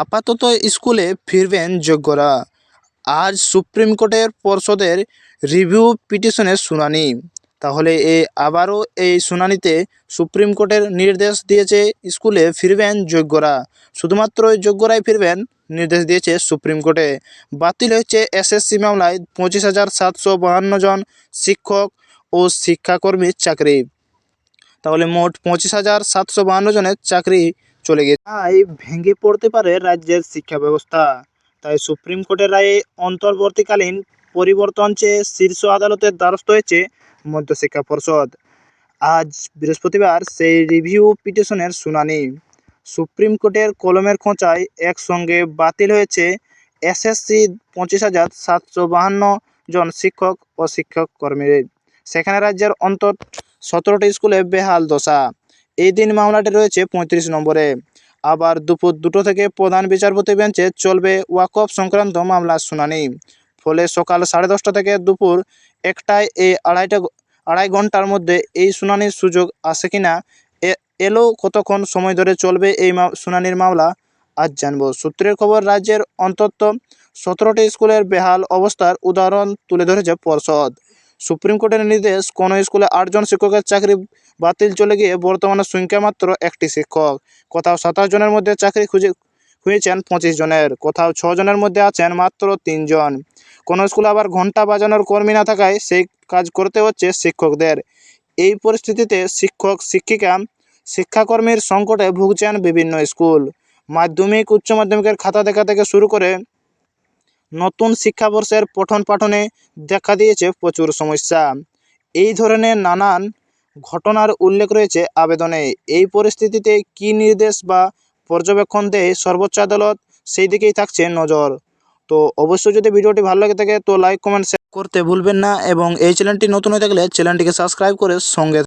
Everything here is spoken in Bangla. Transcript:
আপাতত স্কুলে ফিরবেন যোগ্যরা। আজ সুপ্রিম কোর্টের পর্ষদের রিভিউ পিটিশনের শুনানি। তাহলে এ আবারও এই শুনানিতে সুপ্রিম কোর্টের নির্দেশ দিয়েছে স্কুলে ফিরবেন যোগ্যরা। শুধুমাত্র যোগ্যরাই ফিরবেন, নির্দেশ দিয়েছে সুপ্রিম কোর্টে। বাতিল হচ্ছে এসএসসি মামলায় পঁচিশ হাজার সাতশো বাহান্ন জন শিক্ষক ও শিক্ষাকর্মীর চাকরি। তাহলে মোট পঁচিশ হাজার সাতশো বাহান্ন জনের চাকরি চলে গেছে। তাই ভেঙে পড়তে পারে রাজ্যের শিক্ষা ব্যবস্থা। তাই সুপ্রিম কোর্টের রায়ে অন্তর্বর্তীকালীন পরিবর্তন চেয়ে শীর্ষ আদালতের দ্বারস্থ হয়েছে মধ্যশিক্ষা পর্ষদ। আজ বৃহস্পতিবার সেই রিভিউ পিটিশনের শুনানি। সুপ্রিম কোর্টের কলমের খোঁচায় একসঙ্গে বাতিল হয়েছে এসএসসি পঁচিশ হাজার সাতশো বাহান্ন জন শিক্ষক ও শিক্ষক কর্মীর সেখানে রাজ্যের অন্তত সতেরোটি স্কুলে বেহাল দশা। এই দিন মামলাটি রয়েছে পঁয়ত্রিশ নম্বরে। আবার দুপুর দুটো থেকে প্রধান বিচারপতি বেঞ্চে চলবে ওয়াকফ সংক্রান্ত মামলার শুনানি। ফলে সকাল সাড়ে দশটা থেকে দুপুর একটায় এই আড়াইটা আড়াই ঘণ্টার মধ্যে এই শুনানির সুযোগ আসে কিনা, এ- এলেও কতক্ষণ সময় ধরে চলবে এই শুনানির মামলা, আজ জানব। সূত্রের খবর, রাজ্যের অন্তত সতেরোটি স্কুলের বেহাল অবস্থার উদাহরণ তুলে ধরেছে পর্ষদ। সুপ্রিম কোর্টের নির্দেশ, কোনো স্কুলে আটজন শিক্ষকের চাকরি বাতিল চলে গিয়ে বর্তমানে সংখ্যা মাত্র একটি শিক্ষক। কোথাও সাতাশ জনের মধ্যে চাকরি খুঁজে খুঁজেছেন পঁচিশ জনের, কোথাও ছ জনের মধ্যে আছেন মাত্র তিনজন কোনো স্কুলে আবার ঘণ্টা বাজানোর কর্মী না থাকায় সেই কাজ করতে হচ্ছে শিক্ষকদের। এই পরিস্থিতিতে শিক্ষক, শিক্ষিকা, শিক্ষাকর্মীর সংকটে ভুগছেন বিভিন্ন স্কুল। মাধ্যমিক, উচ্চ মাধ্যমিকের খাতা দেখা থেকে শুরু করে নতুন শিক্ষাবর্ষের পঠন পাঠনে দেখা দিয়েছে প্রচুর সমস্যা। এই ধরনের নানান ঘটনার উল্লেখ রয়েছে আবেদনে। এই পরিস্থিতিতে কী নির্দেশ বা পর্যবেক্ষণ দেয় সর্বোচ্চ আদালত? সেই দিকেই থাকছে নজর। তো অবশ্যই যদি ভিডিওটি ভালো লাগে থাকে, তো লাইক, কমেন্ট শেয়ার করতে ভুলবেন না এবং এই চ্যানেলটি নতুন হয়ে থাকলে চ্যানেলটিকে সাবস্ক্রাইব করে সঙ্গে